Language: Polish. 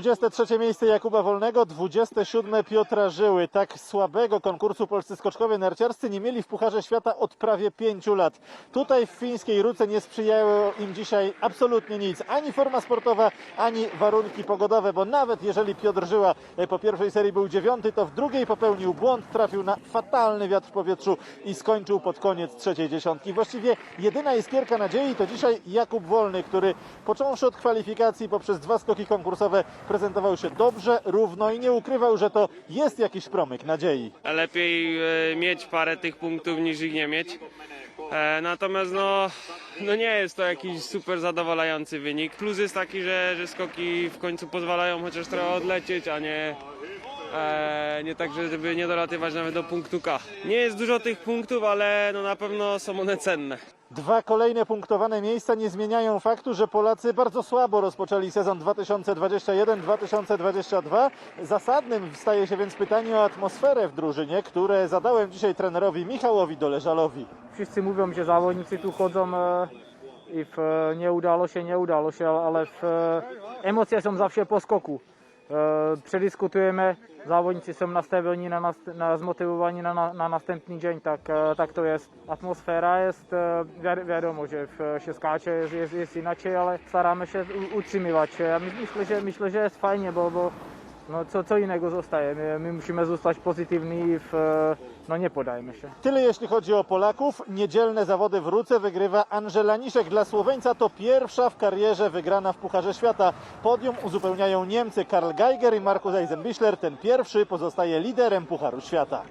23 miejsce Jakuba Wolnego, 27 Piotra Żyły. Tak słabego konkursu polscy skoczkowie narciarscy nie mieli w Pucharze Świata od prawie 5 lat. Tutaj w fińskiej Ruce nie sprzyjało im dzisiaj absolutnie nic. Ani forma sportowa, ani warunki pogodowe, bo nawet jeżeli Piotr Żyła e, po pierwszej serii był dziewiąty, to w drugiej popełnił błąd, trafił na fatalny wiatr w powietrzu i skończył pod koniec trzeciej dziesiątki. Właściwie jedyna iskierka nadziei to dzisiaj Jakub Wolny, który począwszy od kwalifikacji poprzez dwa skoki konkursowe prezentował się dobrze, równo i nie ukrywał, że to jest jakiś promyk nadziei. lepiej e, mieć parę tych punktów niż ich nie mieć. E, Natomiast no, no nie jest to jakiś super zadowalający wynik. Plus jest taki, że, że skoki w końcu pozwalają chociaż trochę odlecieć, a nie, e, nie tak, żeby nie dolatywać nawet do punktu K. Nie jest dużo tych punktów, ale no na pewno są one cenne. Dwa kolejne punktowane miejsca nie zmieniają faktu, że Polacy bardzo słabo rozpoczęli sezon 2021-2022. Zasadnym staje się więc pytanie o atmosferę w drużynie, które zadałem dzisiaj trenerowi Michałowi Doleżalowi. Wszyscy mówią, že závodníci tu chodzą e, i w, e, nie udało się, nie udało się, ale w, e, emocje są zawsze po skoku. E, Przedyskutujemy, zawodnicy są nastawieni, na, nas- na, zmotywowani na, na, na następny dzień, tak, e, tak to jest. Atmosféra jest, e, wi- wiadomo, že v, się skacze jest, jest, jest inaczej, ale staramy się u- utrzymywać. Ja my- myślę, że, myślę, że jest fajnie, bo, bo no, co, co innego zostaje. My, my musimy zostać pozytywni i w, e, no, nie podajmy się. Tyle jeśli chodzi o Polaków. Niedzielne zawody w Ruce wygrywa Angela Niszek. Dla Słoweńca to pierwsza w karierze wygrana w Pucharze Świata. Podium uzupełniają Niemcy Karl Geiger i Markus Eisenbichler. Ten pierwszy pozostaje liderem Pucharu Świata.